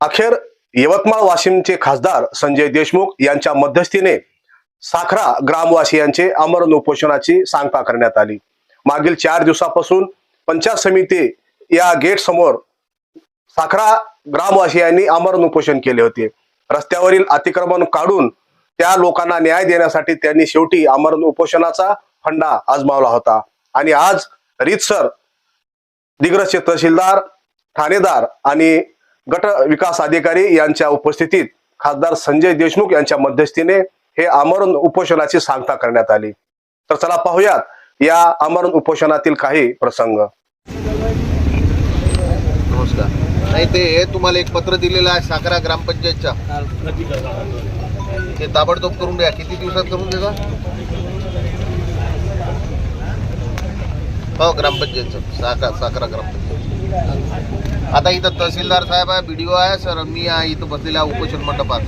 अखेर यवतमाळ वाशिमचे खासदार संजय देशमुख यांच्या मध्यस्थीने साखरा ग्रामवासियांचे आमरण उपोषणाची सांगता करण्यात आली. मागील चार दिवसापासून पंचायत समिती या गेट समोर साखरा ग्रामवासियांनी आमरण उपोषण केले होते. रस्त्यावरील अतिक्रमण काढून त्या लोकांना न्याय देण्यासाठी त्यांनी शेवटी आमरण उपोषणाचा फंडा आजमावला होता. आणि आज रितसर दिग्रसचे तहसीलदार ठाणेदार आणि गट विकास अधिकारी यांच्या उपस्थितीत खासदार संजय देशमुख यांच्या मध्यस्थीने हे आमरण उपोषणाची सांगता करण्यात आली. तर चला पाहूयात या आमरण उपोषणातील काही प्रसंग. नमस्कार. नाही ते तुम्हाला एक पत्र दिलेलं आहे साखरा ग्रामपंचायतच्या. ते ताबडतोब करून द्या. किती दिवसात करून देता? हो ग्रामपंचायतचं. साखरा साखरा ग्रामपंचायत. आता इथं तहसीलदार साहेब आहे बी डी ओ आहे सर मी आहे इथं बसलेल्या उपोषण मंडपात.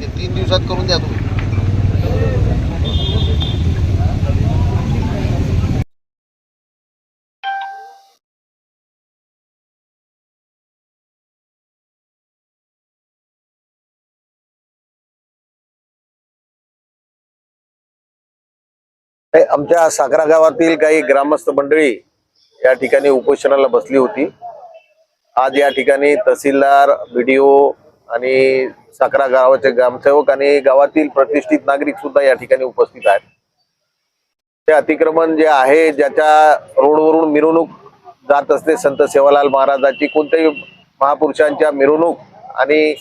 ते तीन दिवसात करून द्या तुम्ही. आमच्या सागरा गावातील काही ग्रामस्थ मंडळी या ठिकाणी उपोषणाला बसली होती. आज या ठिकाणी तहसीलदार बीडीओ आणि साखरा गावाचे ग्रामसेवक आणि गावातील प्रतिष्ठित नागरिक सुद्धा या ठिकाणी उपस्थित आहेत. ते अतिक्रमण जे आहे ज्याच्या रोडवरून मिरवणूक जात असते संत सेवालाल महाराजाची कोणत्याही महापुरुषांच्या मिरवणूक आणि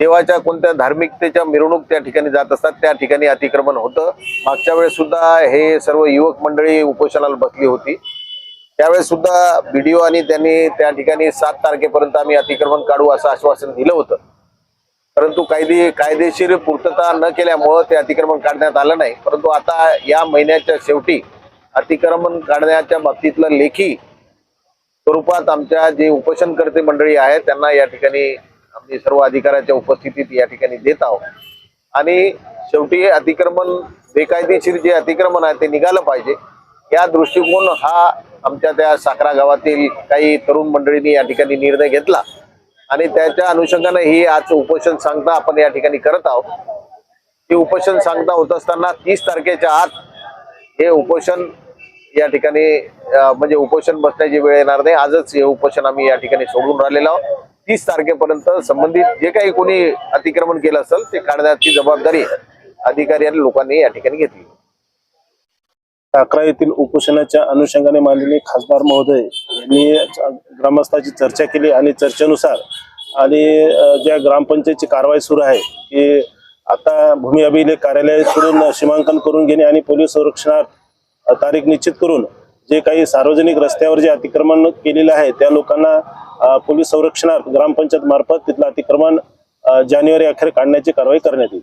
देवाच्या कोणत्या धार्मिकतेच्या मिरवणूक त्या ठिकाणी जात असतात त्या ठिकाणी अतिक्रमण होतं. मागच्या वेळेस सुद्धा हे सर्व युवक मंडळी उपोषणाला बसली होती. त्यावेळेस सुद्धा बीडीओ आणि त्यांनी त्या ठिकाणी सात तारखेपर्यंत आम्ही अतिक्रमण काढू असं आश्वासन दिलं होतं. परंतु कायदे कायदेशीर पूर्तता न केल्यामुळं ते अतिक्रमण काढण्यात आलं नाही. परंतु आता या महिन्याच्या शेवटी अतिक्रमण काढण्याच्या बाबतीतलं लेखी स्वरूपात आमच्या जे उपोषणकर्ते मंडळी आहेत त्यांना या ठिकाणी आम्ही सर्व अधिकाऱ्याच्या उपस्थितीत या ठिकाणी देत आहोत. आणि शेवटी अतिक्रमण बेकायदेशीर जे अतिक्रमण आहे ते निघालं पाहिजे. या दृष्टिकोन हा आमच्या त्या साखरा गावातील काही तरुण मंडळींनी या ठिकाणी निर्णय घेतला. आणि त्याच्या अनुषंगाने ही आज उपोषण सांगता आपण या ठिकाणी करत आहोत. ही उपोषण सांगता होत असताना तीस तारखेच्या आत हे उपोषण या ठिकाणी म्हणजे उपोषण बसण्याची वेळ येणार नाही. आजच हे उपोषण आम्ही या ठिकाणी सोडून राहिलेलो आहोत. तीस तारखेपर्यंत संबंधित जे काही कोणी अतिक्रमण केलं असेल ते काढण्याची जबाबदारी अधिकारी आणि लोकांनी या ठिकाणी घेतली. टाकरा येथील उपोषणाच्या अनुषंगाने मानलेले खासदार महोदय यांनी ग्रामस्थाची चर्चा केली आणि चर्चेनुसार आणि ज्या ग्रामपंचायतची कारवाई सुरू आहे की आता भूमी अभिलेख कार्यालयाकडून सीमांकन करून घेणे आणि पोलीस संरक्षणात तारीख निश्चित करून जे काही सार्वजनिक रस्त्यावर जे अतिक्रमण केलेलं आहे त्या लोकांना पोलीस संरक्षणात ग्रामपंचायत मार्फत तिथलं अतिक्रमण जानेवारी अखेर काढण्याची कारवाई करण्यात येईल.